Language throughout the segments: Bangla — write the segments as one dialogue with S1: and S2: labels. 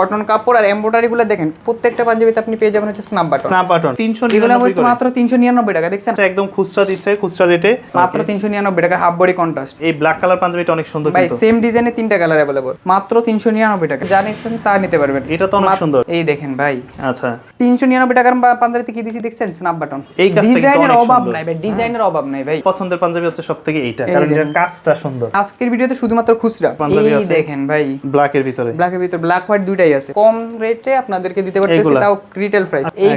S1: কটন কাপড় আর এমব্রয়ডারি গুলো দেখেন প্রত্যেকটা পাঞ্জাবিতে আপনি পেয়ে যাবেন হচ্ছে স্ন্যাপ বাটন
S2: স্ন্যাপ বাটন তিনশো
S1: এগুলো
S2: নিরানব্বই
S1: হচ্ছে মাত্র তিনশো নিরানব্বই টাকা দেখছেন?
S2: আচ্ছা, একদম খুচরা দিচ্ছে খুচরা রেটে
S1: মাত্র তিনশো নিরানব্বই টাকা হাফ বডি কন্ট্রাস্ট
S2: এই ব্ল্যাক কালার পাঞ্জাবিটা অনেক সুন্দর
S1: ভাই সেম ডিজাইনে তিনটা কালার অ্যাভেলেবল মাত্র তিনশো নিরানব্বই টাকা। যা নিচ্ছেন তা নিতে পারবেন।
S2: এটা তো অনেক সুন্দর।
S1: এই দেখেন ভাই।
S2: আচ্ছা।
S1: তিনশো নিরানব্বই টাকার পাঞ্জাবিতে কি দিছি দেখছেন? স্ন্যাপ বাটন
S2: এই
S1: ডিজাইনের অভাব নাই ভাই ডিজাইনের অভাব নাই ভাই।
S2: পছন্দের পাঞ্জাবি হচ্ছে সব থেকে এইটা কারণ
S1: দেখুন।
S2: কাজটা সুন্দর।
S1: আজকের ভিডিওতে শুধুমাত্র খুচরা।
S2: পাঞ্জাবি আছে।
S1: দেখেন ভাই।
S2: ব্ল্যাকের ভিতরে।
S1: ব্ল্যাকের ভিতরে। ব্ল্যাক হোয়াইট দুইটাই আছে। কম রেটে আপনাদেরকে দিতে পারতেছি তাও রিটেল প্রাইস এই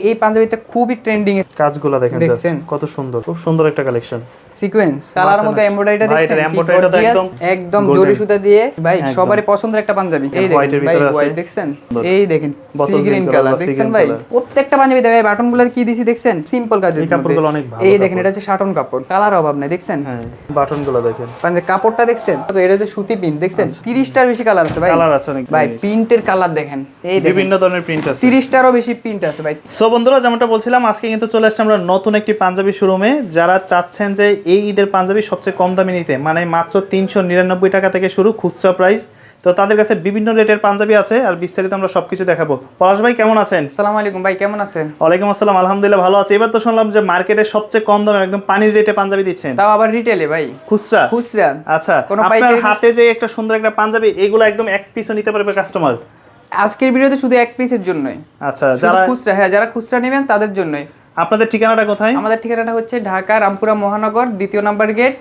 S1: এই- পাঞ্জাবিটা খুবই ট্রেন্ডিং এ
S2: কাজগুলো দেখেন
S1: দেখছেন?
S2: কত সুন্দর খুব সুন্দর একটা কালেকশন
S1: সিকোয়েন্স কালার মধ্যে এমব্রয়ডারিটা দেখছেন?
S2: এটার
S1: কি
S2: embroidery টা তো
S1: gorgeous,
S2: একদম
S1: একদম জরি সুতা দিয়ে। ভাই সবারই পছন্দের একটা পাঞ্জাবি। এই দেখেন ভাই হোয়াইট দেখছেন? এই দেখেন সি গ্রিন কালার দেখছেন ভাই? প্রত্যেকটা পাঞ্জাবি দেবে বাটনগুলো কি দিছি দেখছেন? সিম্পল কাজের মধ্যে। এই দেখেন এটা হচ্ছে শাটন কাপড়। কালার অভাব নাই দেখছেন?
S2: হ্যাঁ বাটনগুলো দেখেন।
S1: পাঞ্জাবি কাপড়টা দেখছেন? তো এটা হচ্ছে সুতি প্রিন্ট দেখছেন? 30টার বেশি কালার আছে ভাই।
S2: কালার আছে অনেক
S1: ভাই প্রিন্টের কালার দেখেন। এই
S2: বিভিন্ন ধরনের প্রিন্ট আছে।
S1: 30টারও বেশি প্রিন্ট আছে ভাই।
S2: সো বন্ধুরা যেমনটা বলছিলাম আজকে কিন্তু চলে আসছে আমরা নতুন একটি পাঞ্জাবি শোরুমে যারা চাচ্ছেন যে এই ঈদের পাঞ্জাবি সবচেয়ে কম দামে নিতে মানে মাত্র তিনশো নিরানব্বই টাকা থেকে শুরু খুচরা প্রাইস তো তাদের কাছে বিভিন্ন রেটের পাঞ্জাবি আছে আর বিস্তারিত আমরা সবকিছু দেখাবো। পলাশ ভাই কেমন আছেন?
S1: আসসালামু আলাইকুম ভাই কেমন আছেন?
S2: ওয়ালাইকুম আসসালাম আলহামদুলিল্লাহ ভালো আছে। এবার তো শুনলাম যে মার্কেটে সবচেয়ে কম দামে একদম পানির রেটে পাঞ্জাবি দিচ্ছেন।
S1: তাও আবার রিটেলে ভাই।
S2: খুচরা?
S1: খুচরা।
S2: আচ্ছা আপনার হাতে যে একটা সুন্দর একটা পাঞ্জাবি এগুলো একদম এক পিসও নিতে পারবে কাস্টমার
S1: আজকের ভিডিওতে শুধু এক পিসের জন্যই।
S2: আচ্ছা যারা
S1: খুচরা হ্যাঁ যারা খুচরা নেবেন তাদের জন্যই।
S2: আপনাদের ঠিকানাটা কোথায়?
S1: আমাদের ঠিকানাটা হচ্ছে ঢাকা রামপুরা মহানগর দ্বিতীয় নাম্বার গেট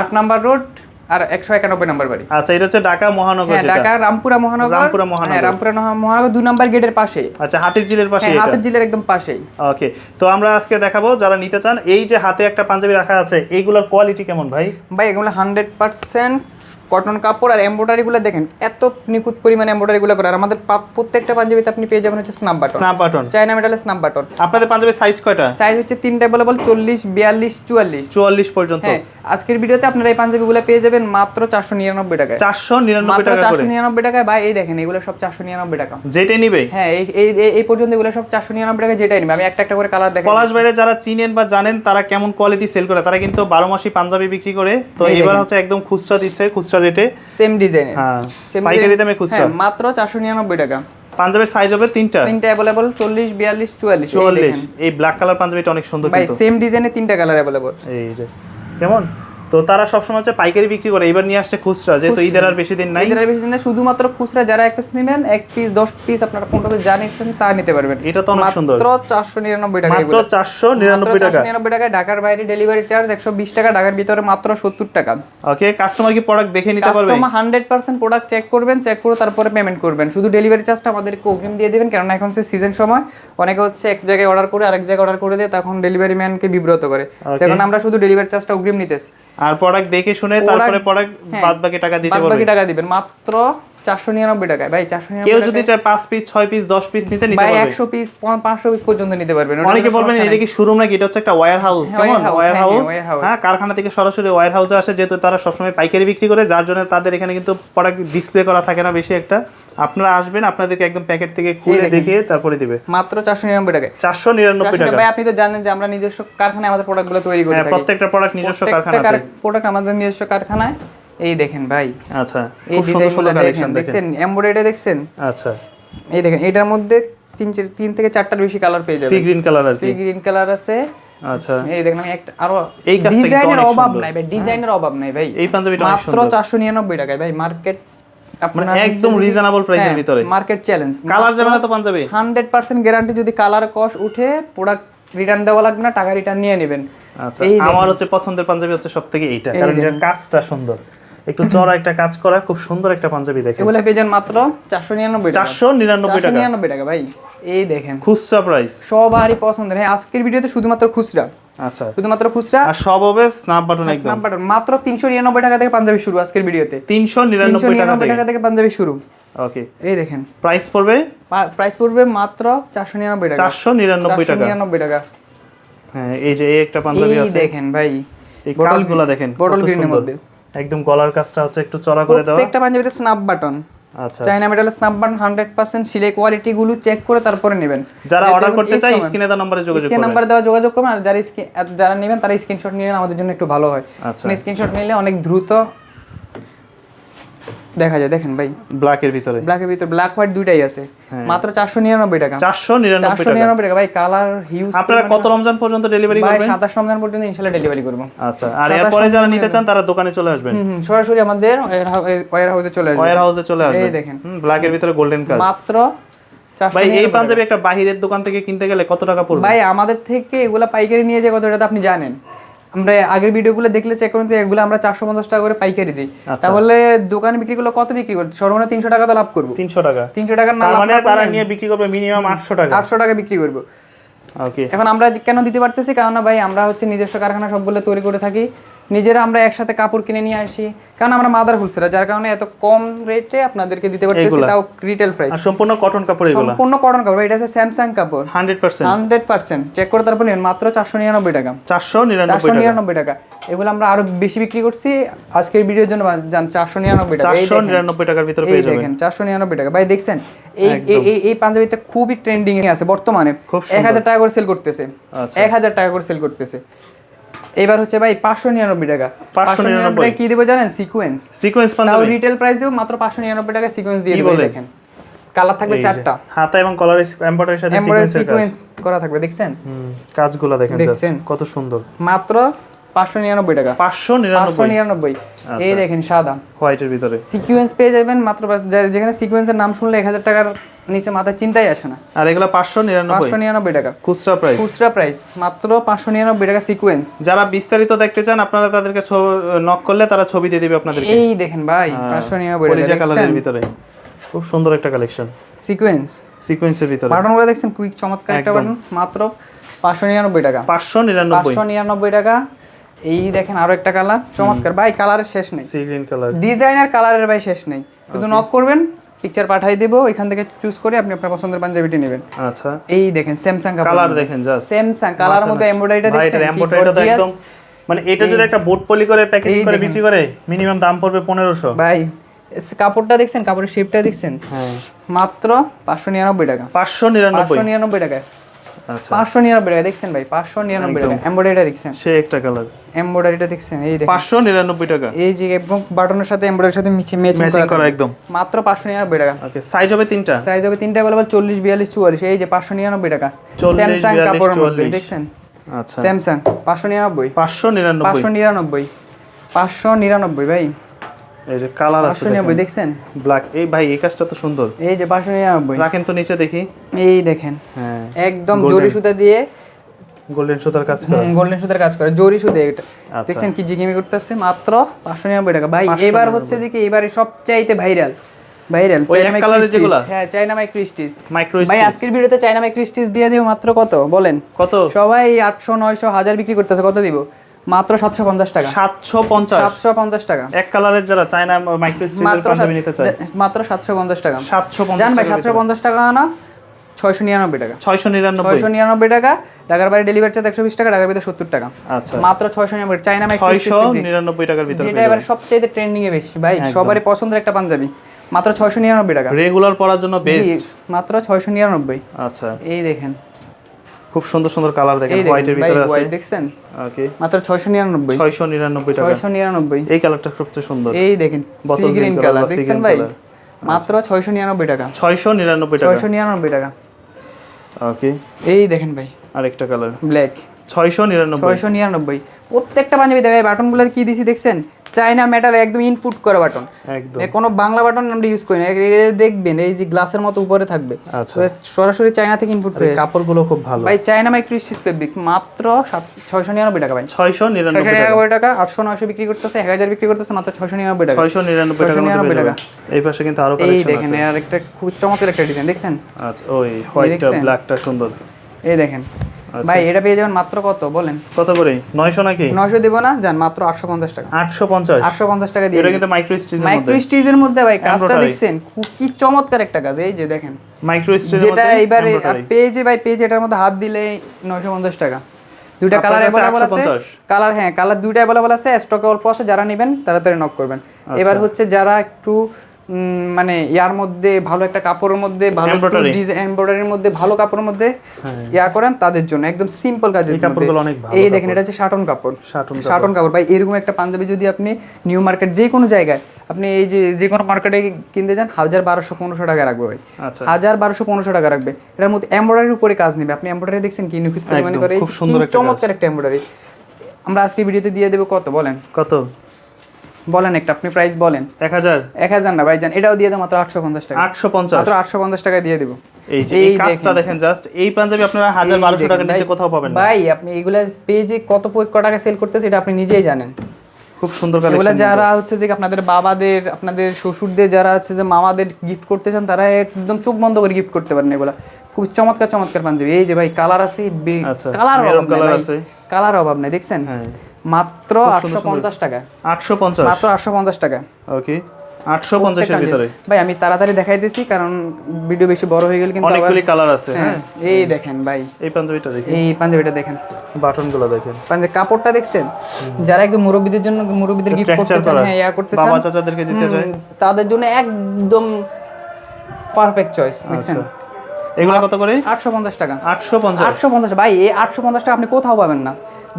S1: আট নাম্বার রোড আর একশো একানব্বই নাম্বার বাড়ি।
S2: আচ্ছা এটা হচ্ছে ঢাকা মহানগর
S1: হ্যাঁ ঢাকা রামপুরা মহানগর।
S2: রামপুরা মহানগর।
S1: হ্যাঁ রামপুরা মহা- মহানগর দুই নাম্বার গেটের পাশে
S2: আচ্ছা হাতির জিলের পাশে হাতির
S1: হাতের জিলের একদম পাশেই।
S2: ওকে তো আমরা আজকে দেখাবো যারা নিতে চান এই যে হাতে একটা পাঞ্জাবি রাখা আছে এইগুলোর কোয়ালিটি কেমন ভাই?
S1: ভাই এগুলো হান্ড্রেড পার্সেন্ট কটন কাপড় আর এমব্রয়ডারি গুলো দেখেন এত নিখুঁত পরিমাণে এমব্রয়ডারি গুলো করে। আর আমাদের প্রত্যেকটা পাঞ্জাবিতে আপনি পেয়ে যাবেন হচ্ছে snap button
S2: snap button
S1: china মেটালের স্ন্যাপ বাটন
S2: আপনাদের পাঞ্জাবির সাইজ কয়টা?
S1: সাইজ হচ্ছে তিনটা অ্যাভেলেবল চল্লিশ বিয়াল্লিশ চুয়াল্লিশ।
S2: চুয়াল্লিশ পর্যন্ত।
S1: হ্যাঁ আজকের ভিডিওতে আপনারা এই পাঞ্জাবিগুলো পেয়ে যাবেন মাত্র চারশো নিরানব্বই টাকায়।
S2: চারশো নিরানব্বই টাকা
S1: চারশো নিরানব্বই টাকায়। ভাই এই দেখেন এগুলো সব চারশো নিরানব্বই টাকা।
S2: যেটাই নিবে।
S1: হ্যাঁ এই এই- এই- এই পর্যন্ত এগুলো সব চারশো নিরানব্বই টাকা যেটাই নিবে। আমি একটা একটা করে কালার দেখেন
S2: পলাশ বাইরে যারা চিনেন বা জানেন তারা কেমন কোয়ালিটি সেল করে? তারা কিন্তু বারো মাসি পাঞ্জাবি বিক্রি করে। তো এবার হচ্ছে একদম খুচরা দিচ্ছে খুচরা রেটে
S1: সেম ডিজাইনের
S2: হ্যাঁ।
S1: সেম
S2: পাইকারি দামে খুচরা।
S1: হ্যাঁ মাত্র চারশো নিরানব্বই টাকা।
S2: পাঞ্জাবের সাইজ হবে তিনটা?
S1: তিনটা अवेलेबल 40 42 44 এই দেখেন।
S2: এই ব্ল্যাক কালার পাঞ্জাবিটা অনেক সুন্দর কিন্তু।
S1: ভাই সেম ডিজাইনে তিনটা কালার अवेलेबल
S2: এই যে। কেমন? তো তারা সবসময় হচ্ছে পাইকারি বিক্রি করে এবার নিয়ে আসছে খুচরা যেহেতু ঈদের আর বেশি দিন নাই।
S1: এদের বেশি দিন শুধুমাত্র খুচরা যারা এক পিস নেবেন এক পিস দশ পিস আপনারা পনেরো পিস যা নিচ্ছেন তা নিতে পারবেন।
S2: এটা তো অনেক সুন্দর।
S1: মাত্র চারশো নিরানব্বই টাকা
S2: মাত্র চারশো নিরানব্বই টাকা।
S1: চারশো নিরানব্বই টাকায় ঢাকার বাইরে ডেলিভারি চার্জ একশো বিশ টাকা ঢাকার ভিতরে মাত্র সত্তর টাকা।
S2: ওকে কাস্টমার কি প্রোডাক্ট দেখে নিতে পারবে?
S1: Customer hundred percent product check করবেন চেক করে তারপরে পেমেন্ট করবেন। শুধু ডেলিভারি চার্জটা আমাদেরকে অগ্রিম দিয়ে দেবেন কেননা এখন সে সিজন সময়। অনেকে হচ্ছে এক জায়গায় অর্ডার করে আরেক জায়গায় অর্ডার করে দেয় তখন ডেলিভারি ম্যানকে বিব্রত করে। সেখন আমরা শুধু ডেলিভারি চার্জটা অগ্রিম নিতেছি।
S2: আর প্রোডাক্ট দেখে শুনে তারপরে প্রোডাক্ট
S1: হ্যাঁ।
S2: বাদ বাকি টাকা দিতে
S1: বাদ বাকি টাকা দিবেন মাত্র চারশো নিরানব্বই টাকায়। ভাই চারশো
S2: কেউ যদি চায় পাঁচ পিস ছয় পিস দশ পিস নিতে নিতে
S1: ভাই
S2: পারবে।
S1: একশো পিস পাঁচশো পিস পর্যন্ত নিতে পারবেন।
S2: অনেকে বলবেন এটা কি শোরুম নাকি? এটা হচ্ছে একটা ওয়্যার হাউস কেমন? ওয়্যার হাউস
S1: হ্যাঁ,
S2: কারখানা থেকে সরাসরি ওয়্যার হাউসে আসে যেহেতু তারা সবসময় পাইকারি বিক্রি করে যার জন্য তাদের এখানে কিন্তু প্রোডাক্ট ডিসপ্লে করা থাকে না বেশি একটা। আপনারা আসবেন আপনাদেরকে একদম প্যাকেট থেকে খুলে
S1: দেখেন।
S2: দেখে তারপরে দিবে।
S1: মাত্র চারশো নিরানব্বই টাকায়।
S2: চারশো নিরানব্বই টাকা।
S1: ভাই আপনি তো জানেন যে আমরা নিজস্ব কারখানায় আমাদের প্রোডাক্টগুলো তৈরি করে
S2: হ্যাঁ প্রত্যেকটা প্রোডাক্ট নিজস্ব কারখানাতে।
S1: প্রোডাক্ট আমাদের নিজস্ব কারখানায়। এই দেখেন ভাই।
S2: আচ্ছা
S1: এই ডিজাইনগুলো দেখেন দেখছেন? এমব্রয়ডারি দেখছেন?
S2: আচ্ছা।
S1: এই দেখেন এটার মধ্যে তিন তিন থেকে চারটার বেশি কালার পেয়ে যাবেন।
S2: সি গ্রিন কালার আর
S1: সি গ্রিন কালার আছে।
S2: আচ্ছা।
S1: এই দেখেন আমি একটা আরও
S2: এই
S1: ডিজাইনের অভাব নাই ভাই ডিজাইনের অভাব নাই ভাই।
S2: এই পাঞ্জাবিটা
S1: মাত্র
S2: সুন্দর।
S1: চারশো নিরানব্বই টাকায় ভাই মার্কেট
S2: মানে একদম রিজনেবল প্রাইসের ভিতরে।
S1: মার্কেট চ্যালেঞ্জ
S2: কালার যাবে না তো পাঞ্জাবি?
S1: হান্ড্রেড পার্সেন্ট গ্যারান্টি যদি কালার কস উঠে প্রোডাক্ট রিটার্ন দেওয়া লাগবে না টাকা রিটার্ন নিয়ে নেবেন।
S2: আচ্ছা আমার হচ্ছে পছন্দের পাঞ্জাবি হচ্ছে সব থেকে এইটা কারণ এটার কাজটা সুন্দর। একটু চড়া একটা কাজ করা খুব সুন্দর একটা পাঞ্জাবি দেখেন।
S1: এগুলো পেয়ে মাত্র চারশো নিরানব্বই টাকা।
S2: চারশো নিরানব্বই
S1: চারশো
S2: টাকা
S1: নিরানব্বই টাকা ভাই। এই দেখেন।
S2: খুচরা প্রাইস
S1: সবারই পছন্দের। হ্যাঁ আজকের ভিডিওতে শুধুমাত্র খুচরা।
S2: আচ্ছা।
S1: শুধুমাত্র খুচরা।
S2: আর সব হবে স্ন্যাপ বাটন একদম।
S1: স্ন্যাপ বাটন মাত্র তিনশো নিরানব্বই টাকা থেকে পাঞ্জাবি শুরু আজকের ভিডিওতে।
S2: তিনশো
S1: তিনশো
S2: নিরানব্বই টাকা থেকে
S1: পাঞ্জাবি শুরু।
S2: ওকে
S1: এই দেখেন।
S2: প্রাইস পড়বে?
S1: প্রাইস পড়বে মাত্র চারশো নিরানব্বই টাকা।
S2: চারশো নিরানব্বই
S1: চারশো
S2: টাকা
S1: নিরানব্বই টাকা।
S2: হ্যাঁ এই যে এই একটা পাঞ্জাবি আছে।
S1: এই দেখেন ভাই।
S2: এই কাজগুলো দেখেন
S1: বটল গ্রিনের মধ্যে।
S2: একদম গলার কাজটা হচ্ছে একটু চড়া করে দেওয়া।
S1: প্রত্যেকটা পাঞ্জাবিতে স্ন্যাপ বাটন
S2: আচ্ছা।
S1: চাইনা মেটালের স্ন্যাপ বাটন 100% সিলেক কোয়ালিটি গুলো চেক করে তারপরে নেবেন।
S2: যারা অর্ডার করতে চায় স্ক্রিনে দেওয়া নম্বরে যোগাযোগ
S1: স্ক্রিন নম্বরে দেওয়া যোগাযোগ করবেন আর যারা স্ক্রিন যারা নেবেন তারা স্ক্রিনশট নিলে আমাদের জন্য একটু ভালো হয়।
S2: আচ্ছা।
S1: স্ক্রিনশট নিলে অনেক দ্রুত দেখা যায় দেখেন ভাই।
S2: ব্ল্যাকের ভিতরে।
S1: ব্ল্যাকের ভিতর ব্ল্যাক হোয়াইট দুইটাই আছে। মাত্র চারশো নিরানব্বই টাকা।
S2: চারশো নিরানব্বই
S1: চারশো
S2: টাকা
S1: নিরানব্বই টাকা। ভাই কালার হিউজ
S2: আপনারা কত রমজান পর্যন্ত ডেলিভারি করবেন
S1: ভাই
S2: করবেন?
S1: সাতাশ রমজান পর্যন্ত ইনশাল্লাহ ডেলিভারি করব।
S2: আচ্ছা আর এরপরে যারা নিতে চান তারা দোকানে চলে আসবেন।
S1: সরাসরি আমাদের ওয়ার হাউসে চলে আসবে
S2: ওয়ার হাউসে চলে আসবেন।
S1: এই দেখেন।
S2: ব্ল্যাকের ভিতরে গোল্ডেন কাজ।
S1: মাত্র
S2: ভাই এই পাঞ্জাবি একটা বাহিরের দোকান থেকে কিনতে গেলে কত টাকা পড়বে?
S1: ভাই আমাদের থেকে এগুলা পাইকারি নিয়ে যায় কত এটা আপনি জানেন। আমরা আগের ভিডিওগুলো দেখলে চেক করুন এগুলো আমরা চারশো পঞ্চাশ টাকা করে পাইকারি দিই।
S2: আচ্ছা।
S1: তাহলে দোকানে বিক্রি করলে কত বিক্রি করবে? সর্বনিম্ন তিনশো টাকা তো লাভ করব।
S2: তিনশো টাকা।
S1: তিনশো টাকা না
S2: মানে তারা নিয়ে বিক্রি করবে মিনিমাম আটশো টাকা।
S1: আটশো টাকা বিক্রি করব। এখন আমরা কেন দিতে পারতেছি? কারণ না ভাই আমরা হচ্ছে নিজস্ব কারখানা সবগুলো তৈরি করে থাকি। নিজেরা আমরা একসাথে কাপড় কিনে নিয়ে আসি। কারণ আমরা মাদার হোলসেলার যার কারণে এত কম রেটে আপনাদেরকে দিতে পারতেছি। তাও রিটেল প্রাইস
S2: সম্পূর্ণ কটন কাপড় এগুলো?
S1: সম্পূর্ণ কটন কাপড় এটা হচ্ছে স্যামসাং কাপড়।
S2: Hundred percent
S1: hundred percent check করে তারপর নিন মাত্র চারশো নিরানব্বই টাকা।
S2: চারশো নিরানব্বই
S1: চারশো
S2: টাকা
S1: নিরানব্বই টাকা। এগুলো আমরা আরও বেশি বিক্রি করছি। আজকের ভিডিওর জন্য জান চারশো নিরানব্বই টাকা। এই
S2: চারশো
S1: দেখেন।
S2: নিরানব্বই টাকার ভিতরে পেয়ে যাবেন।
S1: দেখেন চারশো নিরানব্বই টাকা। ভাই দেখছেন? এই এই- এই পাঞ্জাবিটা খুবই ট্রেন্ডিং এ আছে বর্তমানে।
S2: খুব
S1: এক হাজার টাকা করে সেল করতেছে।
S2: আচ্ছা।
S1: এক হাজার টাকা করে সেল করতেছে। এবার হচ্ছে ভাই পাঁচশো নিরানব্বই টাকা।
S2: 599
S1: টাকা কি দেবো জানেন? সিকুয়েন্স
S2: সিকুয়েন্স
S1: তাও রিটেল প্রাইস দেবো মাত্র পাঁচশো নিরানব্বই টাকা সিকুয়েন্স দিয়ে দেবো দেখেন। কালার থাকবে চারটা।
S2: হাতা এবং কলার এমব্রয়ডারির সাথে
S1: সিকোয়েন্স করা থাকবে দেখছেন?
S2: কাজগুলো দেখেন? কত সুন্দর।
S1: মাত্র পাঁচশো নিরানব্বই টাকা।
S2: পাঁচশো
S1: পাঁচশো
S2: নিরানব্বই
S1: নিরানব্বই। এই দেখেন সাদা।
S2: হোয়াইটের ভিতরে।
S1: সিকোয়েন্স পেয়ে যাবেন মাত্র যেখানে সিকোয়েন্সের নাম শুনলে এক হাজার টাকার নিচে মাথায় চিন্তাই আসে না।
S2: আর এগুলো পাঁচশো নিরানব্বই।
S1: পাঁচশো নিরানব্বই টাকা।
S2: খুচরা প্রাইস
S1: খুচরা প্রাইস মাত্র পাঁচশো নিরানব্বই টাকা সিকোয়েন্স
S2: যারা বিস্তারিত দেখতে চান আপনারা তাদেরকে নক করলে তারা ছবি দিয়ে দিবে আপনাদেরকে।
S1: এই দেখেন ভাই পাঁচশো নিরানব্বই টাকা
S2: কালারের ভিতরে। খুব সুন্দর একটা কালেকশন
S1: সিকোয়েন্স
S2: সিকোয়েন্সের ভিতরে।
S1: বাটনগুলো দেখছেন? কুইক চমৎকার একটা বাটন মাত্র পাঁচশো নিরানব্বই টাকা।
S2: পাঁচশো নিরানব্বই।
S1: পাঁচশো নিরানব্বই টাকা। এই দেখেন আরও একটা কালার। চমৎকার। ভাই কালারের শেষ নেই।
S2: সি গ্রিন কালার
S1: ডিজাইনার কালারের ভাই শেষ নেই। শুধু নক করবেন পিকচার পাঠিয়ে দেবো এখান থেকে চুজ করে আপনি আপনার পছন্দের পাঞ্জাবিটি নেবেন।
S2: আচ্ছা।
S1: এই দেখেন স্যামসাং
S2: কালার দেখেন জাস্ট
S1: স্যামসাং কালার মধ্যে এমব্রয়ডারিটা দেখছেন? কি
S2: এমব্রয়ডারিটা তো একদম মানে এটা যদি একটা বোট পলি করে প্যাকেজিং করে বিক্রি করে মিনিমাম দাম পড়বে পনেরোশো।
S1: ভাই কাপড়টা দেখছেন? কাপড়ের শেপটা দেখছেন?
S2: হ্যাঁ।
S1: মাত্র পাঁচশো নিরানব্বই টাকা।
S2: পাঁচশো নিরানব্বই।
S1: পাঁচশো নিরানব্বই টাকা পাঁচশো নিরানব্বই টাকা দেখছেন ভাই? পাঁচশো নিরানব্বই টাকা দেখছেন?
S2: সে একটা কালার
S1: এমব্রয়ডারিটা দেখছেন? এই দেখেন।
S2: পাঁচশো নিরানব্বই টাকা।
S1: এই যে এবং বাটনের সাথে এমব্রয়ডারির সাথে ম্যাচিং
S2: করা একদম।
S1: মাত্র পাঁচশো নিরানব্বই টাকা।
S2: ওকে সাইজ হবে তিনটা।
S1: সাইজ হবে তিনটা অ্যাভেলেবল চল্লিশ বিয়াল্লিশ চুয়াল্লিশ। এই যে পাঁচশো নিরানব্বই টাকা। স্যামসাং কাপড়ের মধ্যে দেখছেন?
S2: আচ্ছা।
S1: স্যামসাং পাঁচশো নিরানব্বই।
S2: পাঁচশো নিরানব্বই।
S1: পাঁচশো নিরানব্বই। পাঁচশো নিরানব্বই ভাই।
S2: এই যে কালার আছে
S1: পাঁচশো নিরানব্বই দেখছেন?
S2: ব্ল্যাক এই ভাই এই কাজটা তো সুন্দর।
S1: এই যে পাঁচশো নিরানব্বই
S2: রাখেন তো নিচে দেখি।
S1: এই দেখেন।
S2: হ্যাঁ
S1: একদম জরি সুতা দিয়ে
S2: গোল্ডেন সুতার কাজ করা।
S1: গোল্ডেন সুতার কাজ করে। জরি সুতা এটা।
S2: আচ্ছা।
S1: দেখছেন কি জিগিমি করতেছে? মাত্র পাঁচশো নিরানব্বই টাকা। ভাই এবার হচ্ছে যে কি এবারে সবচাইতে ভাইরাল ভাইরাল হ্যাঁ চাইনা মাই ক্রিস্টিস
S2: মাইক্রো
S1: ভাই আজকের ভিডিওতে চাইনা মাই ক্রিস্টিস দিয়ে দিব মাত্র কত? বলেন।
S2: কত?
S1: সবাই আটশো নয়শো হাজার বিক্রি করতেছে। কত দিব? মাত্র সাতশো পঞ্চাশ টাকা।
S2: সাতশো পঞ্চাশ?
S1: সাতশো পঞ্চাশ টাকা।
S2: এক কালারের যারা চায়না মাইক্রো পাঞ্জাবি নিতে চায়।
S1: মাত্র টাকা।
S2: সাতশো
S1: জান ভাই সাতশো পঞ্চাশ টাকা না? ছয়শো নিরানব্বই টাকা।
S2: ছয়শো নিরানব্বই?
S1: ছয়শো নিরানব্বই টাকা। ঢাকার বাইরে ডেলিভারি চার্জ একশো বিশ টাকা ঢাকার ভিতরে সত্তর টাকা।
S2: আচ্ছা।
S1: মাত্র ছয়শো নিরানব্বই চাইনা মাই
S2: ছয়শো নিরানব্বই টাকার ভিতরে
S1: যেটা এবার সবচেয়ে ট্রেন্ডিং এ বেশি। ভাই সবারই পছন্দের একটা পাঞ্জাবি। মাত্র ছয়শো নিরানব্বই টাকা।
S2: রেগুলার পরার জন্য বেস্ট
S1: মাত্র ছয়শো নিরানব্বই।
S2: আচ্ছা।
S1: এই দেখেন।
S2: খুব সুন্দর সুন্দর কালার দেখেন হোয়াইটের ভিতরে আছে।
S1: হোয়াইট দেখছেন?
S2: ওকে
S1: মাত্র ছয়শো নিরানব্বই।
S2: ছয়শো নিরানব্বই টাকা।
S1: ছয়শো নিরানব্বই।
S2: এই কালারটা সবচেয়ে সুন্দর।
S1: এই দেখেন সি গ্রিন কালার দেখছেন ভাই? মাত্র ছয়শো নিরানব্বই টাকা।
S2: ছয়শো নিরানব্বই টাকা।
S1: ছয়শো নিরানব্বই টাকা।
S2: ওকে
S1: এই দেখেন ভাই।
S2: আরেকটা কালার
S1: ব্ল্যাক
S2: ছয়শো নিরানব্বই।
S1: ছয়শো নিরানব্বই। প্রত্যেকটা পাঞ্জাবি দেবে বাটনগুলো কি দিছি দেখছেন? চাইনা মেটাল একদম ইনপুট করা বাটন
S2: একদম।
S1: কোনো বাংলা বাটন আমরা ইউজ করি না। দেখবেন এই যে গ্লাসের মতো উপরে থাকবে।
S2: আচ্ছা।
S1: সরাসরি চাইনা থেকে ইনপুট হয়ে
S2: কাপড়গুলো খুব ভালো।
S1: ভাই চাইনা মাই ক্রিস্টিস ফেব্রিক্স মাত্র ছয়শো নিরানব্বই টাকা ভাই।
S2: ছয়শো নিরানব্বই টাকা।
S1: আটশো নয়শো বিক্রি করতেছে এক হাজার বিক্রি করতেছে মাত্র ছয়শো নিরানব্বই টাকা।
S2: ছয়শো নিরানব্বই
S1: 699
S2: টাকার
S1: টাকা।
S2: এই পাশে কিন্তু আরও
S1: এই
S2: কালেকশন
S1: দেখেন আর একটা খুব চমৎকার একটা ডিজাইন দেখছেন?
S2: আচ্ছা ওই হোয়াইটটা
S1: দেখছেন?
S2: ব্ল্যাকটা সুন্দর।
S1: এই দেখেন। ভাই এটা পেয়ে যাবেন মাত্র কত? বলেন।
S2: কত করে? নয়শো নাকি?
S1: নয়শো দেবো না? যান মাত্র আটশো পঞ্চাশ টাকা।
S2: আটশো পঞ্চাশ?
S1: আটশো পঞ্চাশ টাকা দিয়ে
S2: এটা কিন্তু মাইক্রো স্টিচের
S1: মাইক্রো
S2: মধ্যে।
S1: স্টিজের মধ্যে ভাই কাজটা দেখছেন? খুব কি চমৎকার একটা কাজ। এই যে দেখেন।
S2: মাইক্রো স্টিচের
S1: যেটা এবারে। পেজে ভাই পেজে এটার মধ্যে হাত দিলে নয়শো পঞ্চাশ টাকা। দুইটা কালার অ্যাভেলেবল আছে। কালার হ্যাঁ কালার দুইটা অ্যাভেলেবল আছে স্টকে অল্প আছে যারা নেবেন তাড়াতাড়ি নক করবেন।
S2: আচ্ছা।
S1: এবার হচ্ছে যারা একটু মানে ইয়ার মধ্যে ভালো একটা কাপড়ের মধ্যে ভালো এমব্রয়ডারির মধ্যে ভালো কাপড়ের মধ্যে ইয়া করেন তাদের জন্য একদম সিম্পল কাজের মধ্যে। এই দেখেন এটা হচ্ছে শাটন কাপড়।
S2: শাটন
S1: কাপড়। ভাই এরকম একটা পাঞ্জাবি যদি আপনি নিউ মার্কেট যে কোনো জায়গায় আপনি এই যে যে কোনো মার্কেটে কিনতে যান হাজার বারোশো পনেরোশো টাকা রাখবে ভাই।
S2: আচ্ছা।
S1: হাজার বারোশো পনেরোশো টাকা রাখবে। এটার মধ্যে এমব্রয়ডারির উপরে কাজ নেবে। আপনি এমব্রয়ডারি দেখছেন কি? নিখুঁত পরিমাণে করে।
S2: খুব সুন্দর একটা
S1: চমৎকার একটা এমব্রয়ডারি আমরা আজকে ভিডিওতে দিয়ে দেবো কত বলেন?
S2: কত?
S1: বলেন একটা আপনি প্রাইস বলেন।
S2: এক হাজার?
S1: এক হাজার না ভাই জান এটাও দিয়ে দেবো মাত্র আটশো পঞ্চাশ টাকা।
S2: আটশো পঞ্চাশ?
S1: মাত্র আটশো পঞ্চাশ টাকায় দিয়ে দেবো।
S2: এই যে
S1: এই
S2: কাজটা দেখেন। জাস্ট এই পাঞ্জাবি আপনারা হাজার বারোশো টাকার নিচে কোথাও পাবেন না।
S1: ভাই আপনি এগুলা পেজে কত টাকা সেল করতেছে এটা আপনি নিজেই জানেন।
S2: খুব সুন্দর কালেকশন এগুলা
S1: যারা হচ্ছে যে আপনাদের বাবাদের আপনাদের শ্বশুরদের যারা আছে যে মামাদের গিফট করতে চান তারা একদম চোখ বন্ধ করে গিফট করতে পারেন এগুলা। খুব চমৎকার চমৎকার পাঞ্জাবি। এই যে ভাই কালার আছে
S2: আচ্ছা,
S1: কালার অভাব
S2: colour
S1: নাই
S2: আছে।
S1: কালার অভাব নাই দেখছেন?
S2: হ্যাঁ।
S1: মাত্র আটশো পঞ্চাশ টাকা।
S2: আটশো পঞ্চাশ?
S1: মাত্র আটশো পঞ্চাশ টাকা।
S2: ওকে আটশো পঞ্চাশের ভিতরে।
S1: ভাই আমি তাড়াতাড়ি দেখাইতেছি কারণ ভিডিও বেশি বড় হয়ে গেলে কিন্তু
S2: অনেকগুলি কালার আছে।
S1: হ্যাঁ এই দেখেন ভাই।
S2: এই পাঞ্জাবিটা দেখি।
S1: এই পাঞ্জাবিটা দেখেন।
S2: বাটনগুলো দেখেন।
S1: পাঞ্জাবি কাপড়টা দেখছেন? যারা একদম মুরব্বীদের জন্য মুরব্বীদের গিফট করতে চান হ্যাঁ ইয়া করতে চান।
S2: বাবা চাচাদেরকে দিতে চায়
S1: তাদের জন্য একদম পারফেক্ট চয়েস দেখছেন?
S2: আচ্ছা এগুলো কত করে?
S1: আটশো পঞ্চাশ টাকা।
S2: আটশো পঞ্চাশ।
S1: আটশো পঞ্চাশ। ভাই এই আটশো পঞ্চাশ টাকা আপনি কোথাও পাবেন না।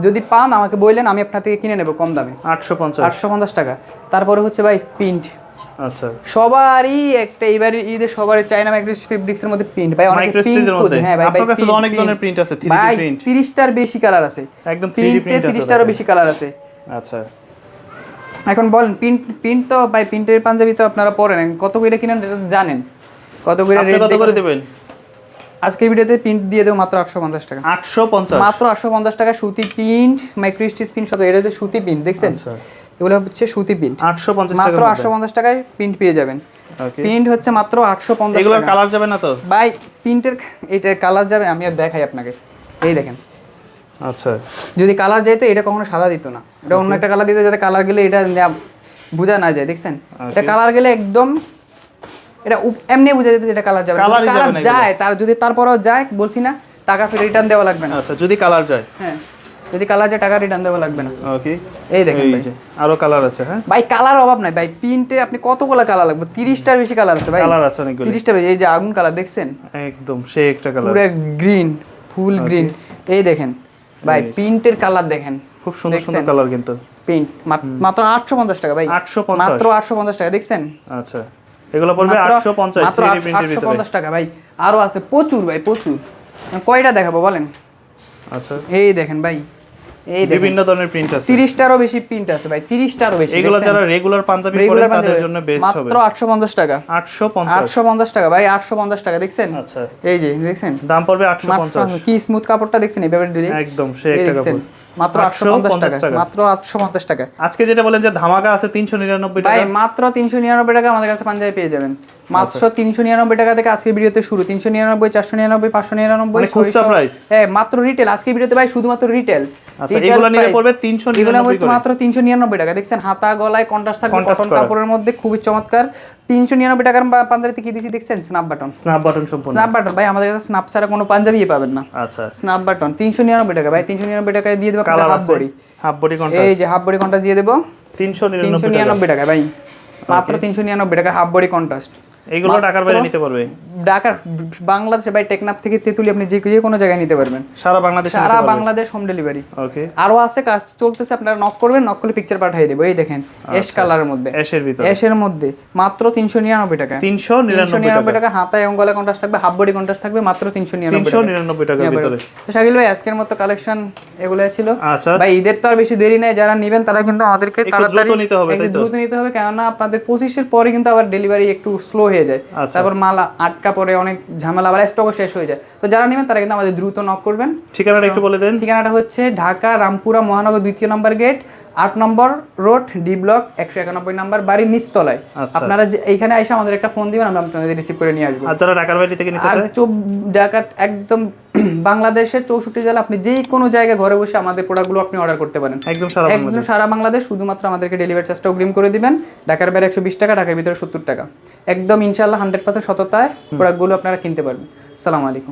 S1: যদি পান আমাকে বললেন আমি আপনার থেকে কিনে নেব কম দামে।
S2: আটশো পঞ্চাশ।
S1: আটশো পঞ্চাশ টাকা। তারপরে হচ্ছে ভাই প্রিন্ট।
S2: আচ্ছা।
S1: সবারই একটা এবারে ঈদে সবারই চাইনা মাইক্রো ফেব্রিক্স এর মধ্যে প্রিন্ট। ভাই অনেকে প্রিন্ট খোঁজে। হ্যাঁ ভাই
S2: আপনার কাছে অনেক ধরনের প্রিন্ট। আছে, 3D
S1: ভাই
S2: print।
S1: 30টার বেশি কালার আছে।
S2: একদম 3D
S1: প্রিন্টে
S2: print আছে
S1: 30টারও
S2: দেখেন।
S1: বেশি কালার আছে।
S2: আচ্ছা।
S1: এখন বলেন প্রিন্ট প্রিন্ট তো ভাই প্রিন্টের পাঞ্জাবি তো আপনারা পরেন। কত করে কিনেন এটা জানেন। কত করে রেট
S2: কত করে দেবেন?
S1: আজকের ভিডিওতে প্রিন্ট দিয়ে দেবো মাত্র আটশো পঞ্চাশ টাকা।
S2: আটশো পঞ্চাশ?
S1: মাত্র আটশো পঞ্চাশ টাকা সুতি প্রিন্ট মাইক্রো স্টিচ প্রিন্ট সব এটা হচ্ছে সুতি প্রিন্ট দেখছেন?
S2: আচ্ছা।
S1: এগুলো হচ্ছে সুতি প্রিন্ট
S2: আটশো পঞ্চাশ
S1: মাত্র আটশো পঞ্চাশ টাকায় প্রিন্ট পেয়ে যাবেন। প্রিন্ট হচ্ছে মাত্র আটশো পঞ্চাশ
S2: এগুলোর কালার যাবে না তো?
S1: ভাই প্রিন্টের এটা কালার যাবে আমি আর দেখাই আপনাকে। এই দেখেন।
S2: আচ্ছা।
S1: যদি কালার যেত এটা কখনো সাদা দিত না। এটা অন্য একটা কালার দিত যাতে কালার গেলে এটা বোঝা না যায় দেখছেন? এটা কালার গেলে একদম এটা এমনি বোঝা যেতে এটা কালার যাবে। কালার যায় তার যদি তারপরেও যায় বলছি না টাকা ফের রিটার্ন দেওয়া লাগবে না।
S2: আচ্ছা যদি কালার যায়।
S1: হ্যাঁ যদি কালার যায় টাকা রিটার্ন দেওয়া লাগবে না।
S2: ওকে
S1: এই দেখেন ভাই।
S2: আরও কালার আছে হ্যাঁ?
S1: ভাই কালার অভাব নাই। ভাই প্রিন্টে আপনি কতগুলো কালার লাগবে? বেশি কালার আছে ভাই।
S2: কালার আছে অনেকগুলো।
S1: এই যে আগুন কালার দেখছেন?
S2: একদম সে একটা কালার
S1: পুরো গ্রিন ফুল গ্রিন এই দেখেন। ভাই প্রিন্টের কালার দেখেন।
S2: খুব সুন্দর সুন্দর কালার কিন্তু।
S1: প্রিন্ট মাত্র আটশো পঞ্চাশ টাকা ভাই।
S2: 850
S1: মাত্র আটশো পঞ্চাশ টাকা দেখছেন?
S2: আচ্ছা। এগুলো পড়বে
S1: মাত্র-
S2: আটশো পঞ্চাশ
S1: মাত্র
S2: থ্রি প্রিন্টের
S1: আটশো
S2: ভিতরে।
S1: পঞ্চাশ টাকা ভাই। আরও আছে প্রচুর ভাই প্রচুর। কয়টা দেখাবো বলেন?
S2: আচ্ছা।
S1: এই দেখেন ভাই। এই
S2: বিভিন্ন ধরনের প্রিন্ট আছে।
S1: বেশি প্রিন্ট আছে ভাই বেশি
S2: এগুলো যারা রেগুলার পাঞ্জাবি পরে তাদের জন্য বেস্ট হবে।
S1: মাত্র আটশো পঞ্চাশ টাকা।
S2: আটশো পঞ্চাশ।
S1: আটশো পঞ্চাশ টাকা ভাই আটশো পঞ্চাশ টাকা দেখছেন?
S2: আচ্ছা।
S1: এই যে দেখছেন?
S2: দাম পড়বে আটশো
S1: মাত্র
S2: পঞ্চাশ।
S1: কি স্মুথ কাপড়টা দেখছেন
S2: একদম সে একটা কাপড়।
S1: মাত্র আটশো পঞ্চাশ টাকা মাত্র আটশো পঞ্চাশ টাকা।
S2: আজকে যেটা বলেন যে ধামাকা আছে তিনশো নিরানব্বই
S1: ভাই মাত্র তিনশো নিরানব্বই টাকা আমাদের কাছে পাঞ্জাবি পেয়ে যাবেন। মাত্র
S2: আচ্ছা।
S1: তিনশো নিরানব্বই টাকা থেকে আজকের ভিডিওতে শুরু। তিনশো নিরানব্বই চারশো নিরানব্বই পাঁচশো নিরানব্বই
S2: মানে খুচরা
S1: 600
S2: price?
S1: হ্যাঁ মাত্র রিটেল আজকের ভিডিওতে ভাই শুধুমাত্র রিটেল
S2: আচ্ছা, এগুলো নিলে পড়বে 399
S1: এগুলো হচ্ছে
S2: করে।
S1: মাত্র তিনশো নিরানব্বই টাকা। দেখছেন হাতা গলায় কন্ট্রাস্ট থাকবে কটন কাপড়ের মধ্যে খুবই চমৎকার। তিনশো নিরানব্বই টাকার পাঞ্জাবিতে কি দিয়েছি দেখছেন? স্ন্যাপ বাটন
S2: স্ন্যাপ বাটন সম্পূর্ণ।
S1: স্ন্যাপ বাটন ভাই আমাদের কাছে স্ন্যাপ ছাড়া কোনো পাঞ্জাবি পাবেন না।
S2: আচ্ছা।
S1: স্ন্যাপ বাটন তিনশো নিরানব্বই টাকা। ভাই তিনশো নিরানব্বই টাকায় দিয়ে দেবো হাফ বডি
S2: হাফ বডি
S1: এই যে হাফ বডি কন্ট্রাস্ট দিয়ে দেবো।
S2: তিনশো নিরানব্বই টাকা।
S1: নিরানব্বই টাকা ভাই। মাত্র তিনশো নিরানব্বই টাকা হাফ বডি কন্ট্রাস্ট
S2: এগুলো টাকার বাইরে নিতে পারবে।
S1: ঢাকার বাংলাদেশে ভাই টেকনাফ থেকে তেতুলি আপনি যে যে কোনো জায়গায় নিতে পারবেন।
S2: সারা বাংলাদেশে
S1: সারা বাংলাদেশ হোম ডেলিভারি
S2: ওকে
S1: আরও আছে কাজ চলতেছে আপনারা নক করবেন নক করলে পিকচার পাঠিয়ে দেবো। এই দেখেন এস কালারের মধ্যে।
S2: অ্যাশের ভিতরে।
S1: এসের মধ্যে। মাত্র তিনশো নিরানব্বই টাকা।
S2: তিনশো নিরানব্বই টাকা।
S1: টাকা হাতায় এবং গলায় কন্ট্রাস্ট থাকবে হাফ বডি কন্ট্রাস্ট থাকবে মাত্র তিনশো নিরানব্বই
S2: তিনশো
S1: টাকা
S2: নিরানব্বই টাকার ভিতরে।
S1: তো শাকিল ভাই আজকের মতো কালেকশন এগুলো ছিল।
S2: আচ্ছা।
S1: ভাই ঈদের তো আর বেশি দেরি নাই যারা নেবেন তারা কিন্তু আমাদেরকে তাড়াতাড়ি
S2: নিতে হবে, তাই তো?
S1: দ্রুত নিতে হবে কেননা আপনাদের পঁচিশের পরে কিন্তু আবার ডেলিভারি একটু স্লো হয়ে যায়।
S2: আচ্ছা।
S1: তারপর মাল আটকা পরে অনেক ঝামেলা আবার স্টকও শেষ হয়ে যায়। তো যারা নেবেন তারা কিন্তু আমাদের দ্রুত নক করবেন।
S2: ঠিকানাটা একটু বলে দেন।
S1: ঠিকানাটা হচ্ছে ঢাকা রামপুরা মহানগর দ্বিতীয় নম্বর গেট আট নম্বর রোড ডি ব্লক একশো একানব্বই নম্বর বাড়ির নিচতলায়।
S2: আচ্ছা।
S1: আপনারা যে এইখানে এসে আমাদের একটা ফোন দিবেন আমরা আপনাদের রিসিভ করে নিয়ে আসব।
S2: আর যারা ঢাকার বাইরে থেকে নিতে চায়?
S1: ঢাকা একদম বাংলাদেশের চৌষট্টি জেলা আপনি যেই কোনো জায়গায় ঘরে বসে আমাদের প্রোডাক্টগুলো আপনি অর্ডার করতে পারেন।
S2: একদম সারা
S1: একদম সারা বাংলাদেশ শুধুমাত্র আমাদেরকে ডেলিভারি চার্জটা অগ্রিম করে দিবেন। ঢাকার বাইরে একশো বিশ টাকা ঢাকার ভিতরে সত্তর টাকা। একদম ইনশাল্লাহ হান্ড্রেড পার্সেন্ট সততায় প্রোডাক্টগুলো আপনারা কিনতে পারবেন। সালাম আলাইকুম।